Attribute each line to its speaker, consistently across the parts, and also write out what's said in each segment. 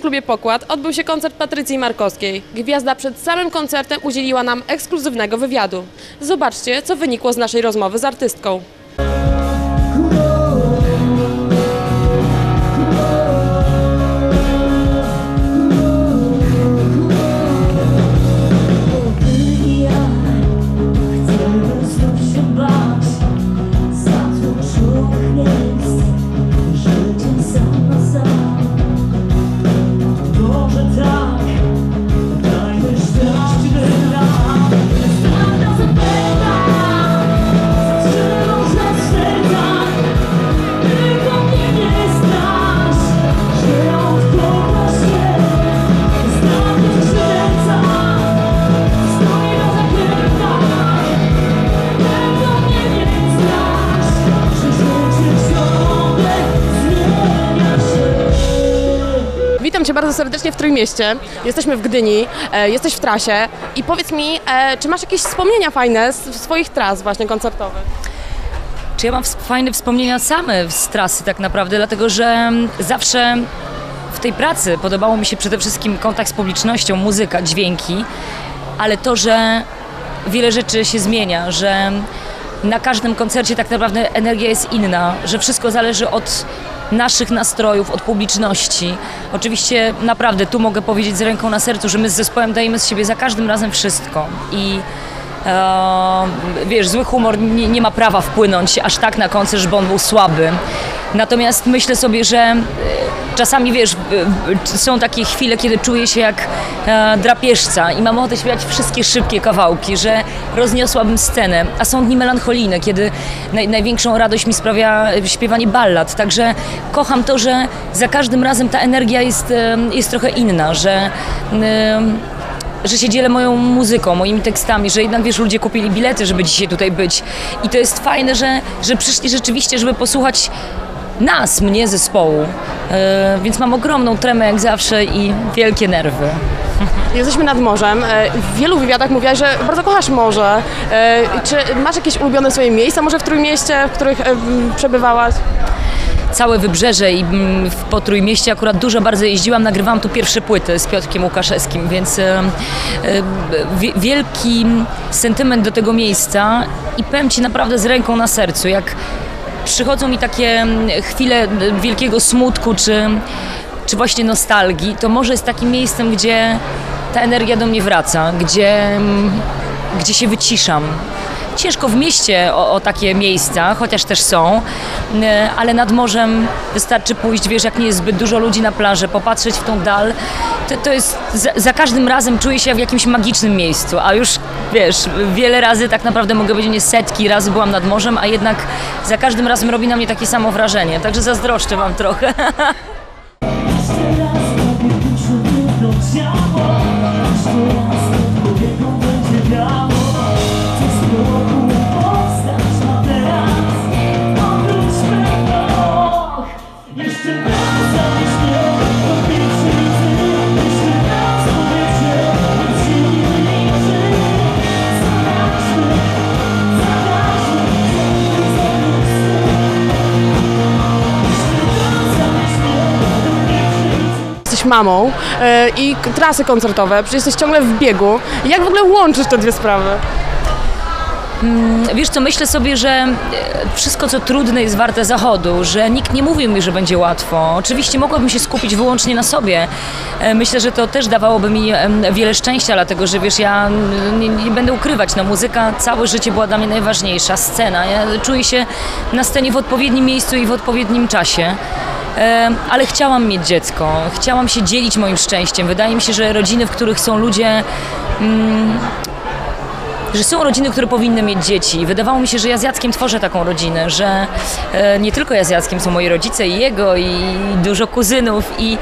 Speaker 1: klubie Pokład odbył się koncert Patrycji Markowskiej. Gwiazda przed samym koncertem udzieliła nam ekskluzywnego wywiadu. Zobaczcie, co wynikło z naszej rozmowy z artystką. Bardzo serdecznie w Trójmieście. Jesteśmy w Gdyni, e, jesteś w trasie i powiedz mi, e, czy masz jakieś wspomnienia fajne z swoich tras właśnie koncertowych?
Speaker 2: Czy ja mam fajne wspomnienia same z trasy tak naprawdę, dlatego że mm, zawsze w tej pracy podobało mi się przede wszystkim kontakt z publicznością, muzyka, dźwięki, ale to, że wiele rzeczy się zmienia, że na każdym koncercie tak naprawdę energia jest inna, że wszystko zależy od naszych nastrojów, od publiczności. Oczywiście naprawdę tu mogę powiedzieć z ręką na sercu, że my z zespołem dajemy z siebie za każdym razem wszystko i e, wiesz, zły humor nie, nie ma prawa wpłynąć aż tak na koncert, żeby on był słaby. Natomiast myślę sobie, że czasami, wiesz, są takie chwile, kiedy czuję się jak e, drapieżca i mam ochotę śpiewać wszystkie szybkie kawałki, że rozniosłabym scenę. A są dni melancholijne, kiedy naj, największą radość mi sprawia e, śpiewanie ballad. Także kocham to, że za każdym razem ta energia jest, e, jest trochę inna, że e, że się dzielę moją muzyką, moimi tekstami, że jednak wiesz, ludzie kupili bilety, żeby dzisiaj tutaj być. I to jest fajne, że, że przyszli rzeczywiście, żeby posłuchać nas, mnie, zespołu. E, więc mam ogromną tremę jak zawsze i wielkie nerwy.
Speaker 1: Jesteśmy nad morzem. E, W wielu wywiadach mówiłaś, że bardzo kochasz morze. E, Czy masz jakieś ulubione swoje miejsca może w Trójmieście, w których przebywałaś?
Speaker 2: Całe wybrzeże i w po Trójmieście akurat dużo bardzo jeździłam, nagrywałam tu pierwsze płyty z Piotrkiem Łukaszewskim, więc wi- wielki sentyment do tego miejsca i powiem Ci naprawdę z ręką na sercu, jak przychodzą mi takie mm, chwile wielkiego smutku czy, czy właśnie nostalgii, to może jest takim miejscem, gdzie ta energia do mnie wraca, gdzie, mm, gdzie się wyciszam. Ciężko w mieście o, o takie miejsca, chociaż też są, ale nad morzem wystarczy pójść, wiesz, jak nie jest zbyt dużo ludzi na plaży, popatrzeć w tą dal. To, to jest, za, za każdym razem czuję się w jakimś magicznym miejscu, a już, wiesz, wiele razy, tak naprawdę mogę powiedzieć, nie setki razy byłam nad morzem, a jednak za każdym razem robi na mnie takie samo wrażenie, także zazdroszczę wam trochę.
Speaker 1: Mamą e, i trasy koncertowe, przecież jesteś ciągle w biegu. Jak w ogóle łączysz te dwie sprawy?
Speaker 2: Wiesz co, myślę sobie, że e, wszystko co trudne jest warte zachodu, że nikt nie mówił mi, że będzie łatwo. Oczywiście mogłabym się skupić wyłącznie na sobie. E, Myślę, że to też dawałoby mi wiele szczęścia, dlatego że wiesz, ja mm, nie, nie będę ukrywać, no muzyka całe życie była dla mnie najważniejsza, scena. Ja czuję się na scenie w odpowiednim miejscu i w odpowiednim czasie. Ale chciałam mieć dziecko, chciałam się dzielić moim szczęściem. Wydaje mi się, że rodziny, w których są ludzie że są rodziny, które powinny mieć dzieci. Wydawało mi się, że ja z Jackiem tworzę taką rodzinę, że e, nie tylko ja z Jackiem, są moi rodzice i jego, i dużo kuzynów, i,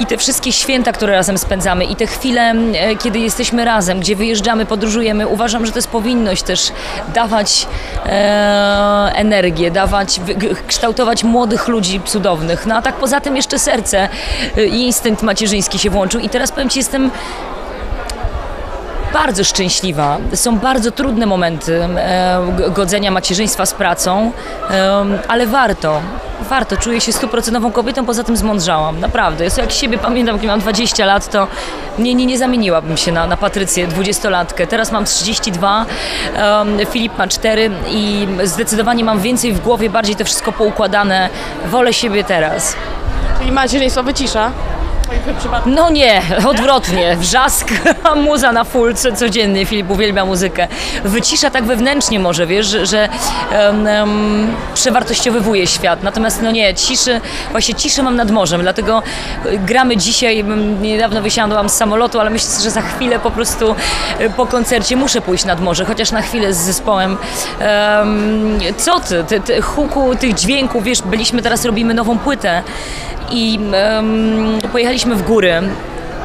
Speaker 2: i te wszystkie święta, które razem spędzamy, i te chwile, e, kiedy jesteśmy razem, gdzie wyjeżdżamy, podróżujemy. Uważam, że to jest powinność też dawać e, energię, dawać, kształtować młodych ludzi cudownych. No a tak poza tym jeszcze serce e, i instynkt macierzyński się włączył. I teraz powiem Ci, jestem bardzo szczęśliwa. Są bardzo trudne momenty e, godzenia macierzyństwa z pracą, ale warto. Warto, czuję się stuprocentową kobietą, poza tym zmądrzałam, naprawdę. Ja jak siebie pamiętam, jak miałam 20 lat, to nie, nie, nie zamieniłabym się na, na Patrycję, 20-latkę. Teraz mam 32, em, Filip ma 4 i zdecydowanie mam więcej w głowie, bardziej to wszystko poukładane. Wolę siebie teraz.
Speaker 1: Czyli macierzyństwo wycisza. W
Speaker 2: No nie, odwrotnie. Wrzask, muza na full co- codziennie. Filip uwielbia muzykę. Wycisza tak wewnętrznie może, wiesz, że, że em, em, przewartościowywuje świat. Natomiast no nie, ciszy, właśnie ciszy mam nad morzem, dlatego gramy dzisiaj, niedawno wysiadłam z samolotu, ale myślę, że za chwilę po prostu e, po koncercie muszę pójść nad morze, chociaż na chwilę z zespołem. Em, co ty, ty, ty, huku tych dźwięków, wiesz, byliśmy, teraz robimy nową płytę i em, pojechaliśmy w góry.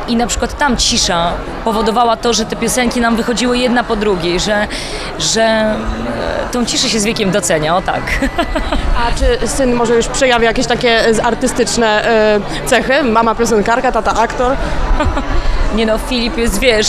Speaker 2: I na przykład tam cisza powodowała to, że te piosenki nam wychodziły jedna po drugiej, że, że tą ciszę się z wiekiem docenia, o tak.
Speaker 1: A czy syn może już przejawia jakieś takie e, artystyczne e, cechy? Mama piosenkarka, tata aktor.
Speaker 2: Nie no, Filip jest, wiesz,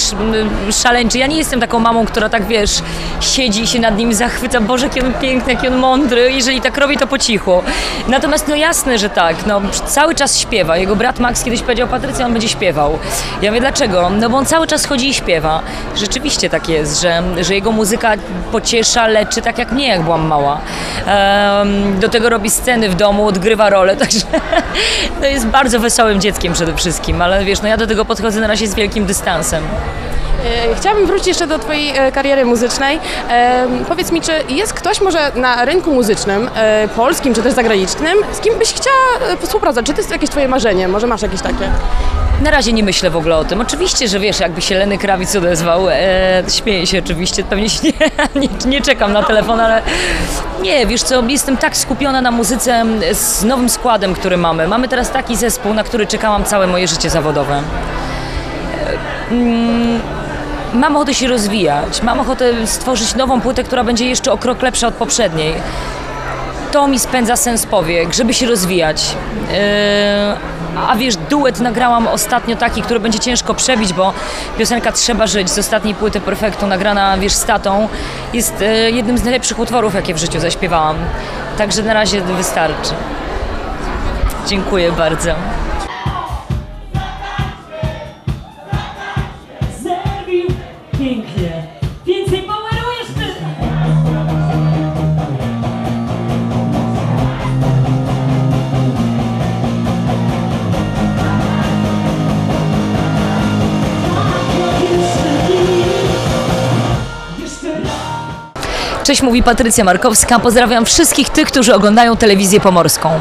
Speaker 2: szaleńczy. Ja nie jestem taką mamą, która tak, wiesz, siedzi i się nad nim zachwyca. Boże, jaki on piękny, jaki on mądry. Jeżeli tak robi, to po cichu. Natomiast no jasne, że tak. No, cały czas śpiewa. Jego brat Max kiedyś powiedział, Patrycja, on będzie śpiewał. Ja mówię, dlaczego? No bo on cały czas chodzi i śpiewa. Rzeczywiście tak jest, że, że jego muzyka pociesza, leczy, tak jak mnie, jak byłam mała. Do tego robi sceny w domu, odgrywa rolę, także no jest bardzo wesołym dzieckiem przede wszystkim, ale wiesz, no ja do tego podchodzę na razie z wielkim dystansem.
Speaker 1: E, Chciałabym wrócić jeszcze do Twojej e, kariery muzycznej. Powiedz mi, czy jest ktoś może na rynku muzycznym, e, polskim czy też zagranicznym, z kim byś chciała współpracować? Czy to jest jakieś Twoje marzenie? Może masz jakieś takie?
Speaker 2: Na razie nie myślę w ogóle o tym. Oczywiście, że wiesz, jakby się Leny Krawic odezwał, e, śmieję się oczywiście, pewnie się nie, nie, nie czekam na telefon, ale nie, wiesz co, jestem tak skupiona na muzyce z nowym składem, który mamy. Mamy teraz taki zespół, na który czekałam całe moje życie zawodowe. Mm, Mam ochotę się rozwijać, mam ochotę stworzyć nową płytę, która będzie jeszcze o krok lepsza od poprzedniej. To mi spędza sens powiek, żeby się rozwijać. Yy, a wiesz, duet nagrałam ostatnio taki, który będzie ciężko przebić, bo piosenka Trzeba żyć z ostatniej płyty Perfektu, nagrana, wiesz, z tatą, jest yy, jednym z najlepszych utworów, jakie w życiu zaśpiewałam. Także na razie wystarczy. Dziękuję bardzo. Cześć, mówi Patrycja Markowska. Pozdrawiam wszystkich tych, którzy oglądają telewizję pomorską.